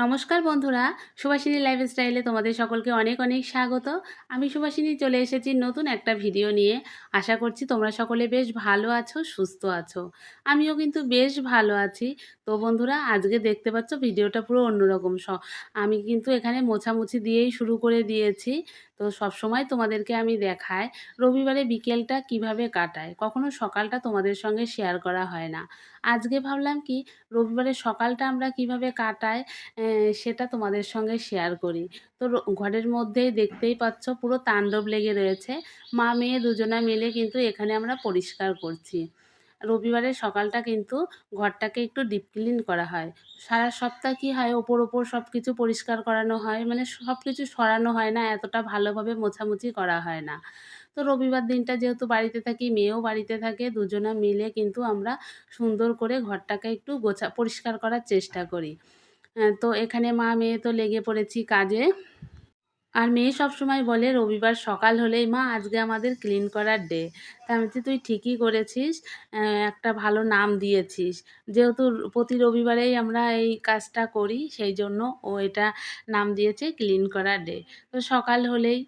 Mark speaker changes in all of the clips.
Speaker 1: নমস্কার বন্ধুরা, সুভাষিনী লাইফস্টাইলে তোমাদের সকলকে অনেক অনেক স্বাগত। আমি সুভাষিনী চলে এসেছি নতুন একটা ভিডিও নিয়ে। আশা করছি তোমরা সকলে বেশ ভালো আছো, সুস্থ আছো। আমিও কিন্তু বেশ ভালো আছি। তো বন্ধুরা, আজকে দেখতে পাচ্ছ ভিডিওটা পুরো অন্যরকম। স, আমি কিন্তু এখানে মোছামুছি দিয়েই শুরু করে দিয়েছি। তো সব সময় তোমাদেরকে আমি দেখাই, রবিবারে বিকেলটা কীভাবে কাটায়? কখনো সকালটা তোমাদের সঙ্গে শেয়ার করা হয় না। আজকে ভাবলাম কি, রবিবারের সকালটা আমরা কীভাবে কাটাই সেটা তোমাদের সঙ্গে শেয়ার করি। তো ঘরের মধ্যেই দেখতেই পাচ্ছ পুরো তাণ্ডব লেগে রয়েছে। মা মেয়ে দুজনা মিলে কিন্তু এখানে আমরা পরিষ্কার করছি। রবিবারের সকালটা কিন্তু ঘরটাকে একটু ডিপ ক্লিন করা হয়। সারা সপ্তাহ কী হয়, ওপর ওপর সব কিছু পরিষ্কার করানো হয় মানে সব কিছু সরানো হয় না, এতটা ভালোভাবে মোছামুছি করা হয় না। তো রবিবার দিনটা যেহেতু বাড়িতে থাকি, মেয়েও বাড়িতে থাকে, দুজনে মিলে কিন্তু আমরা সুন্দর করে ঘরটাকে একটু গোছা, পরিষ্কার করার চেষ্টা করি। তো এখানে মা মেয়ে তো লেগে পড়েছি কাজে। আর মেয়ে সবসময় বলে, রবিবার সকাল হলেই মা, আজকে আমাদের ক্লিন করার ডে তা আমি তুই ঠিকই করেছিস একটা ভালো নাম দিয়েছিস। যেহেতু প্রতি রবিবারেই আমরা এই কাজটা করি, সেই জন্য ও এটা নাম দিয়েছে ক্লিন করার ডে তো সকাল হলেই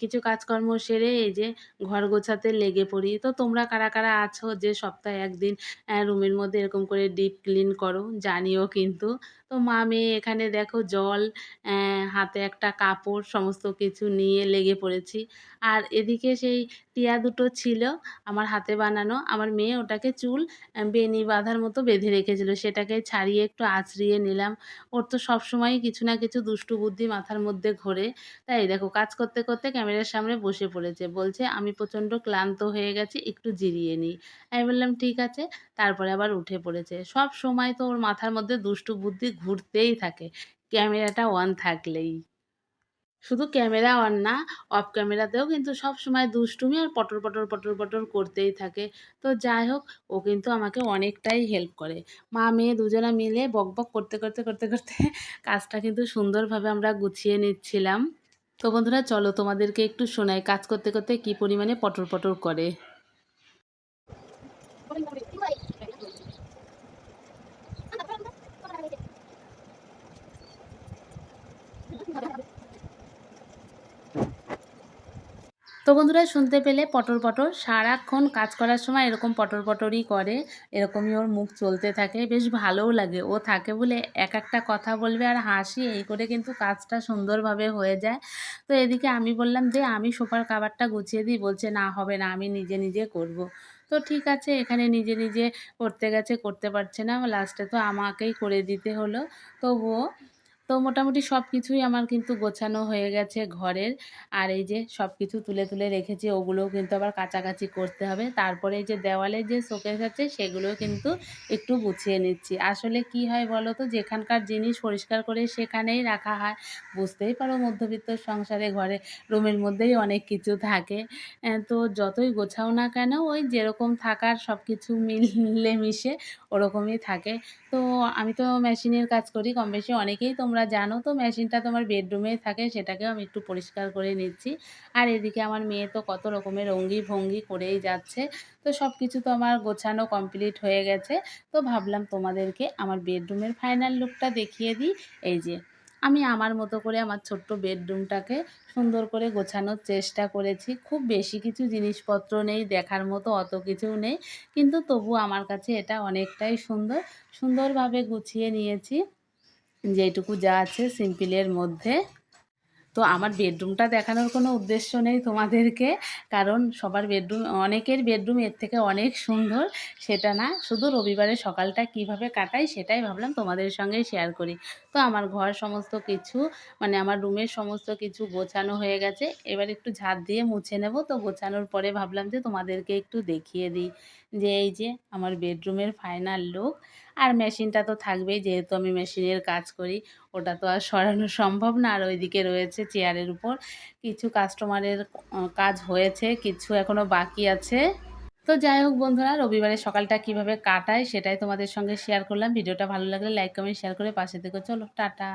Speaker 1: কিছু কাজকর্ম সেরে এই যে ঘর গোছাতে লেগে পড়ি। তো তোমরা কারা কারা আছো যে সপ্তাহে একদিন রুমের মধ্যে এরকম করে ডিপ ক্লিন করো, জানিও কিন্তু। তো মা মেয়ে এখানে দেখো জল হাতে একটা কাপড়, সমস্ত কিছু নিয়ে লেগে পড়েছি। আর এদিকে সেই টিয়া দুটো ছিল, আমার হাতে বানানো। আমার মেয়ে ওটাকে চুল বেনি বাঁধার মতো বেঁধে রেখেছিল। সেটাকে ছাড়িয়ে একটু আঁচড়িয়ে নিলাম। ওর তো সবসময়ই কিছু না কিছু দুষ্টু বুদ্ধি মাথার মধ্যে ঘোরে। তাই দেখো, কাজ করতে করতে ক্যামেরার সামনে বসে পড়েছে। বলছে, আমি প্রচণ্ড ক্লান্ত হয়ে গেছি, একটু জিরিয়ে নিই। আমি বললাম, ঠিক আছে। তারপরে আবার উঠে পড়েছে। সব সময় তো ওর মাথার মধ্যে দুষ্টু বুদ্ধি ঘুরতেই থাকে। ক্যামেরাটা অন থাকলেই। শুধু ক্যামেরা অন না অফ ক্যামেরাতেও কিন্তু সব সময় দুষ্টুমি আর পটর পটর পটর পটর করতেই থাকে। তো যাই হোক, ও কিন্তু আমাকে অনেকটাই হেল্প করে। মা, মেয়ে দুজনা মিলে বক বক করতে করতে করতে করতে কাজটা কিন্তু সুন্দরভাবে আমরা গুছিয়ে নিচ্ছিলাম। তো বন্ধুরা, চলো তোমাদেরকে একটু শোনাই কাজ করতে করতে কী পরিমাণে পটর পটর করে। তো বন্ধুরা শুনতে পেলে পটর পটর সারাক্ষণ কাজ করার সময় এরকম পটর পটরই করে, এরকমই ওর মুখ চলতে থাকে, বেশ ভালোও লাগে। ও থাকে বলে এক একটা কথা বলবে আর হাসি, এই করে কিন্তু কাজটা সুন্দরভাবে হয়ে যায়। তো এদিকে আমি বললাম যে আমি সোফার কাবারটা গুছিয়ে দিই। বলছে, না, হবে না, আমি নিজে নিজে করব। তো ঠিক আছে, এখানে নিজে নিজে করতে গেছে, করতে পারছে না। লাস্টে তো আমাকেই করে দিতে হলো। তবুও তো মোটামুটি সব কিছুই আমার কিন্তু গোছানো হয়ে গেছে ঘরের। আর এই যে সব কিছু তুলে তুলে রেখেছি, ওগুলোও কিন্তু আবার কাছাকাছি করতে হবে। তারপরে এই যে দেওয়ালে যে শোকেস আছে, সেগুলোও কিন্তু একটু গুছিয়ে নিচ্ছি। আসলে কি হয় বলো তো, যেখানকার জিনিস পরিষ্কার করে সেখানেই রাখা হয়। বুঝতেই পারো মধ্যবিত্ত সংসারে ঘরে, রুমের মধ্যেই অনেক কিছু থাকে। তো যতই গোছাও না কেন, ওই যেরকম থাকার সব কিছু মিলে মিশে ওরকমই থাকে। তো আমি তো মেশিনের কাজ করি, কম বেশি অনেকেই তোমরা জানো তো, মেশিনটা তোমার বেডরুমেই থাকে, সেটাকেও আমি একটু পরিষ্কার করে নিচ্ছি। আর এদিকে আমার মেয়ে তো কত রকমের অঙ্গি ভঙ্গি করেই যাচ্ছে। তো সব কিছু তো আমার গোছানো কমপ্লিট হয়ে গেছে। তো ভাবলাম তোমাদেরকে আমার বেডরুমের ফাইনাল লুকটা দেখিয়ে দিই। এই যে, আমি আমার মতো করে আমার ছোট্ট বেডরুমটাকে সুন্দর করে গোছানোর চেষ্টা করেছি। খুব বেশি কিছু জিনিসপত্র নেই, দেখার মতো অত কিছু নেই। কিন্তু তবু আমার কাছে এটা অনেকটাই সুন্দর। সুন্দরভাবে গুছিয়ে নিয়েছি। যেটুকু যা আছে সিম্পলের মধ্যে। তো আমার বেডরুমটা দেখানোর কোনো উদ্দেশ্য নেই তোমাদেরকে, কারণ সবার বেডরুম অনেকের বেডরুম এর থেকে অনেক সুন্দর, সেটা না। শুধু রবিবারে সকালটা কীভাবে কাটাই সেটাই ভাবলাম তোমাদের সঙ্গে শেয়ার করি। তো আমার ঘর সমস্ত কিছু মানে আমার রুমের সমস্ত কিছু গোছানো হয়ে গেছে। এবার একটু ঝাঁট দিয়ে মুছে নেব। তো গোছানোর পরে ভাবলাম যে তোমাদেরকে একটু দেখিয়ে দিই। যে এই যে আমার বেডরুমের ফাইনাল লুক আর মেশিনটা তো থাকবেই, যেহেতু আমি মেশিনের কাজ করি, ওটা তো আর সরানো সম্ভব না। আর ওইদিকে রয়েছে চেয়ারের উপর। কিছু কাস্টমারের কাজ হয়েছে, কিছু এখনও বাকি আছে। তো যাই হোক বন্ধুরা রবিবারের সকালটা কীভাবে কাটায় সেটাই তোমাদের সঙ্গে শেয়ার করলাম। ভিডিওটা ভালো লাগলে লাইক কমেন্ট শেয়ার করে পাশে থেকে চলো, টাটা।